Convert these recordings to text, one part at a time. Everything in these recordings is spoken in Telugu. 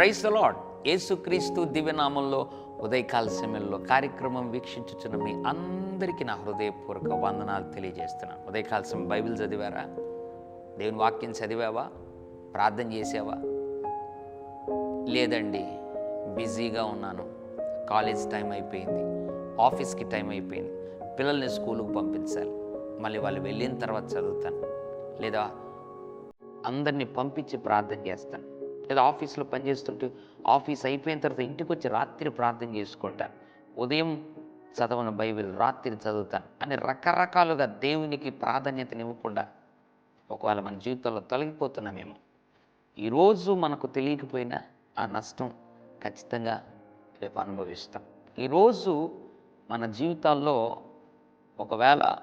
ప్రైస్ ద లాడ్ యేసుక్రీస్తు దివ్యనామంలో ఉదయకాల సమయంలో కార్యక్రమం వీక్షించుచున్న మీ అందరికీ నా హృదయపూర్వక వందనాలు తెలియజేస్తున్నాను. ఉదయకాల సమయం బైబిల్ చదివారా? దేవుని వాక్యం చదివావా? ప్రార్థన చేసావా? లేదండి బిజీగా ఉన్నాను. కాలేజ్ టైం అయిపోయింది ఆఫీస్కి టైం అయిపోయింది. పిల్లల్ని స్కూల్కి పంపించాలి. మళ్ళీ వాళ్ళు వెళ్ళిన తర్వాత చదువుతాను. లేదా అందరినీ పంపించి ప్రార్థన చేస్తాను. లేదా ఆఫీస్లో పనిచేస్తుంటే ఆఫీస్ అయిపోయిన తర్వాత ఇంటికి వచ్చి రాత్రి ప్రార్థన చేసుకుంటాను. ఉదయం చదవను బైబిల్ రాత్రి చదువుతాను అని రకరకాలుగా దేవునికి ప్రాధాన్యతనివ్వకుండా ఒకవేళ మన జీవితంలో తొలగిపోతున్నామేమో ఈరోజు మనకు తెలియకపోయినా ఆ నష్టం ఖచ్చితంగా రేపు అనుభవిస్తాం. ఈరోజు మన జీవితాల్లో ఒకవేళ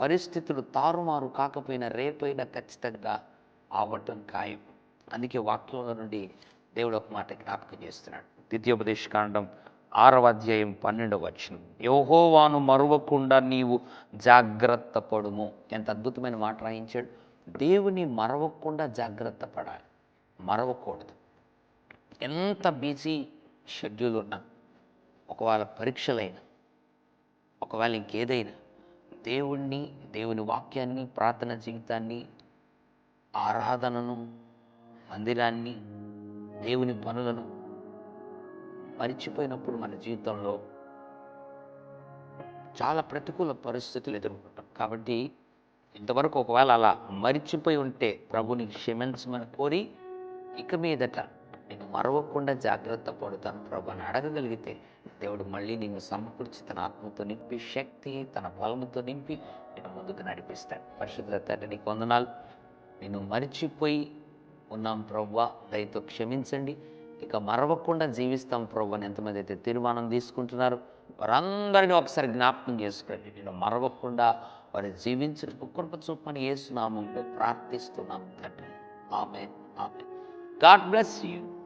పరిస్థితులు తారుమారు కాకపోయినా రేపైనా ఖచ్చితంగా ఆవటం ఖాయం. అందుకే వాక్యంలో నుండి దేవుడు ఒక మాట జ్ఞాపకం చేస్తున్నాడు. ద్వితీయోపదేశ కాండం ఆరవ అధ్యాయం పన్నెండవ వచనం. యోహోవాను మరవకుండా నీవు జాగ్రత్త పడుము. ఎంత అద్భుతమైన మాట రాయించాడు. దేవుని మరవకుండా జాగ్రత్త పడాలి. మరవకూడదు. ఎంత బిజీ షెడ్యూల్ ఉన్నా ఒకవేళ పరీక్షలైనా ఒకవేళ ఇంకేదైనా దేవుణ్ణి దేవుని వాక్యాన్ని ప్రార్థన జీవితాన్ని ఆరాధనను మందిరాన్ని దేవుని పనులను మరిచిపోయినప్పుడు మన జీవితంలో చాలా ప్రతికూల పరిస్థితులు ఎదుర్కొంటాం. కాబట్టి ఇంతవరకు ఒకవేళ అలా మరిచిపోయి ఉంటే ప్రభుని క్షమించమని కోరి ఇక మీదట నేను మరవకుండా జాగ్రత్త పడుతాను. ప్రభు అని అడగగలిగితే దేవుడు మళ్ళీ నిన్ను సమకూర్చి తన ఆత్మతో నింపి శక్తి తన బలముతో నింపి నేను ముందుకు నడిపిస్తాను పరిశుద్ధ తండ్రి నీకు వందనాలు. నేను మరిచిపోయి ఉన్నాం ప్రవ్వ దయతో క్షమించండి. ఇక మరవకుండా జీవిస్తాం ప్రవ్వ అని ఎంతమంది అయితే తీర్మానం తీసుకుంటున్నారు వారందరినీ ఒకసారి జ్ఞాపకం చేసుకోండి నేను మరవకుండా వారి జీవించడానికి కృప చూపని వేస్తున్నాము ప్రార్థిస్తున్నాం తండ్రి. ఆమె ఆమె గాడ్ బ్లెస్ యూ.